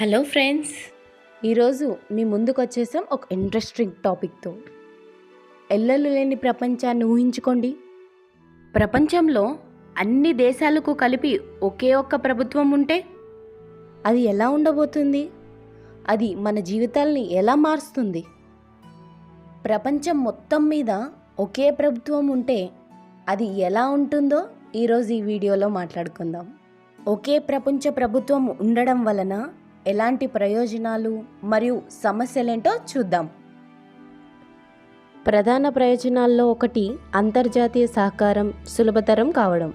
Hello friends ఈరోజు మీ ముందుకు వచ్చేసాం ఒక ఇంట్రెస్టింగ్ టాపిక్తో ఎల్లలు లేని ప్రపంచాన్ని ఊహించుకోండి. ప్రపంచంలో అన్ని దేశాలకు కలిపి ఒకే ఒక్క ప్రభుత్వం ఉంటే అది ఎలా ఉండబోతుంది? అది మన జీవితాల్ని ఎలా మారుస్తుంది? ప్రపంచం మొత్తం మీద ఒకే ప్రభుత్వం ఉంటే అది ఎలా ఉంటుందో ఈరోజు ఈ వీడియోలో మాట్లాడుకుందాం. ఒకే ప్రపంచ ప్రభుత్వం ఉండడం వలన ఎలాంటి ప్రయోజనాలు మరియు సమస్యలేంటో చూద్దాం. ప్రధాన ప్రయోజనాల్లో ఒకటి అంతర్జాతీయ సహకారం సులభతరం కావడం.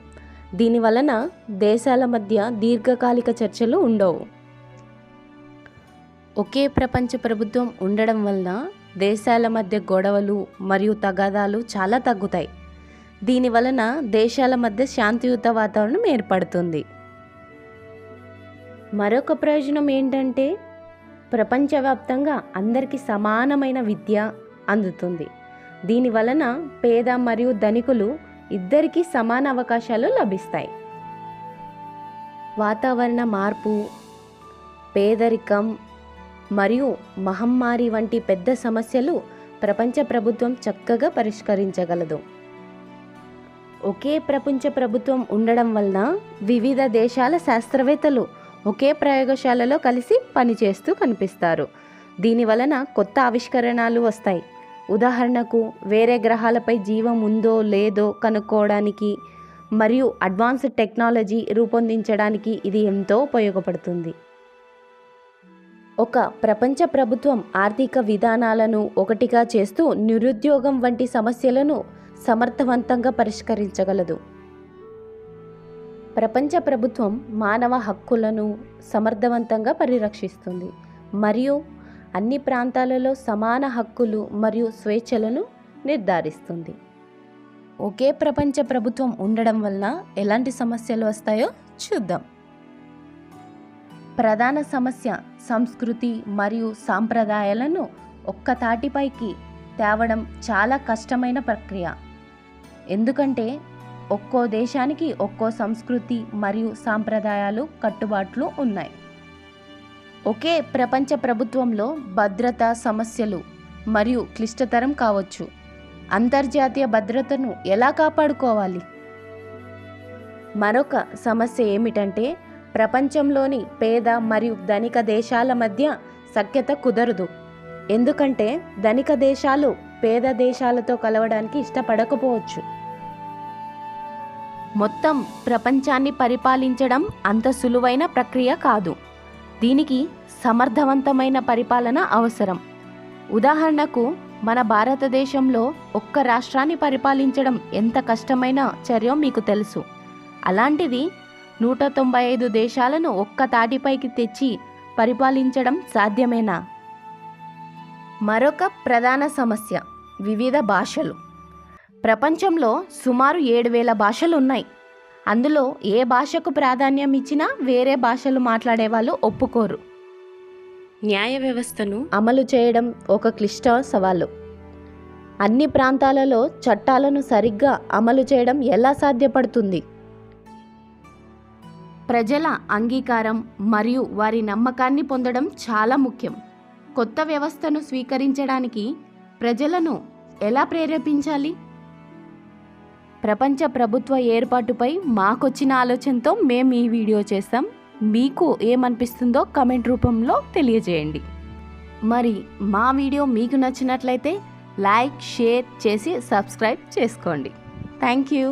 దీని వలన దేశాల మధ్య దీర్ఘకాలిక చర్చలు ఉండవు. ఒకే ప్రపంచ ప్రభుత్వం ఉండడం వలన దేశాల మధ్య గొడవలు మరియు తగాదాలు చాలా తగ్గుతాయి. దీని వలన దేశాల మధ్య శాంతియుత వాతావరణం ఏర్పడుతుంది. మరొక ప్రయోజనం ఏంటంటే ప్రపంచవ్యాప్తంగా అందరికీ సమానమైన విద్య అందుతుంది. దీని వలన పేద మరియు ధనికులు ఇద్దరికీ సమాన అవకాశాలు లభిస్తాయి. వాతావరణ మార్పు పేదరికం మరియు మహమ్మారి వంటి పెద్ద సమస్యలు ప్రపంచ ప్రభుత్వం చక్కగా పరిష్కరించగలదు. ఒకే ప్రపంచ ప్రభుత్వం ఉండడం వలన వివిధ దేశాల శాస్త్రవేత్తలు ఒకే ప్రయోగశాలలో కలిసి పనిచేస్తూ కనిపిస్తారు. దీని వలన కొత్త ఆవిష్కరణలు వస్తాయి. ఉదాహరణకు వేరే గ్రహాలపై జీవం ఉందో లేదో కనుక్కోవడానికి మరియు అడ్వాన్స్డ్ టెక్నాలజీ రూపొందించడానికి ఇది ఎంతో ఉపయోగపడుతుంది. ఒక ప్రపంచ ప్రభుత్వం ఆర్థిక విధానాలను ఒకటిగా చేస్తూ నిరుద్యోగం వంటి సమస్యలను సమర్థవంతంగా పరిష్కరించగలదు. ప్రపంచ ప్రభుత్వం మానవ హక్కులను సమర్థవంతంగా పరిరక్షిస్తుంది. మరియు అన్ని ప్రాంతాలలో సమాన హక్కులు మరియు స్వేచ్ఛలను నిర్ధారిస్తుంది. ఒకే ప్రపంచ ప్రభుత్వం ఉండడం వలన ఎలాంటి సమస్యలు వస్తాయో చూద్దాం. ప్రధాన సమస్య సంస్కృతి మరియు సాంప్రదాయాలను ఒక్క తాటిపైకి తేవడం చాలా కష్టమైన ప్రక్రియ. ఎందుకంటే ఒక్కో దేశానికి ఒక్కో సంస్కృతి మరియు సాంప్రదాయాలు కట్టుబాట్లు ఉన్నాయి. ఒకే ప్రపంచ ప్రభుత్వంలో భద్రత సమస్యలు మరియు క్లిష్టతరం కావచ్చు. అంతర్జాతీయ భద్రతను ఎలా కాపాడుకోవాలి? మరొక సమస్య ఏమిటంటే ప్రపంచంలోని పేద మరియు ధనిక దేశాల మధ్య సఖ్యత కుదరదు. ఎందుకంటే ధనిక దేశాలు పేద దేశాలతో కలవడానికి ఇష్టపడకపోవచ్చు. మొత్తం ప్రపంచాన్ని పరిపాలించడం అంత సులువైన ప్రక్రియ కాదు. దీనికి సమర్థవంతమైన పరిపాలన అవసరం. ఉదాహరణకు మన భారతదేశంలో ఒక్క రాష్ట్రాన్ని పరిపాలించడం ఎంత కష్టమైన చర్యో మీకు తెలుసు. అలాంటిది నూట తొంభై ఐదు దేశాలను ఒక్క తాటిపైకి తెచ్చి పరిపాలించడం సాధ్యమేనా? మరొక ప్రధాన సమస్య వివిధ భాషలు. ప్రపంచంలో సుమారు ఏడు వేల భాషలు ఉన్నాయి. అందులో ఏ భాషకు ప్రాధాన్యం ఇచ్చినా వేరే భాషలు మాట్లాడే వాళ్ళు ఒప్పుకోరు. న్యాయ వ్యవస్థను అమలు చేయడం ఒక క్లిష్ట సవాలు. అన్ని ప్రాంతాలలో చట్టాలను సరిగ్గా అమలు చేయడం ఎలా సాధ్యపడుతుంది? ప్రజల అంగీకారం మరియు వారి నమ్మకాన్ని పొందడం చాలా ముఖ్యం. కొత్త వ్యవస్థను స్వీకరించడానికి ప్రజలను ఎలా ప్రేరేపించాలి? ప్రపంచ ప్రభుత్వ ఏర్పాటుపై మాకొచ్చిన ఆలోచనతో మేము ఈ వీడియో చేస్తాం. మీకు ఏమనిపిస్తుందో కమెంట్ రూపంలో తెలియజేయండి. మరి మా వీడియో మీకు నచ్చినట్లయితే లైక్ షేర్ చేసి సబ్స్క్రైబ్ చేసుకోండి. Thank you.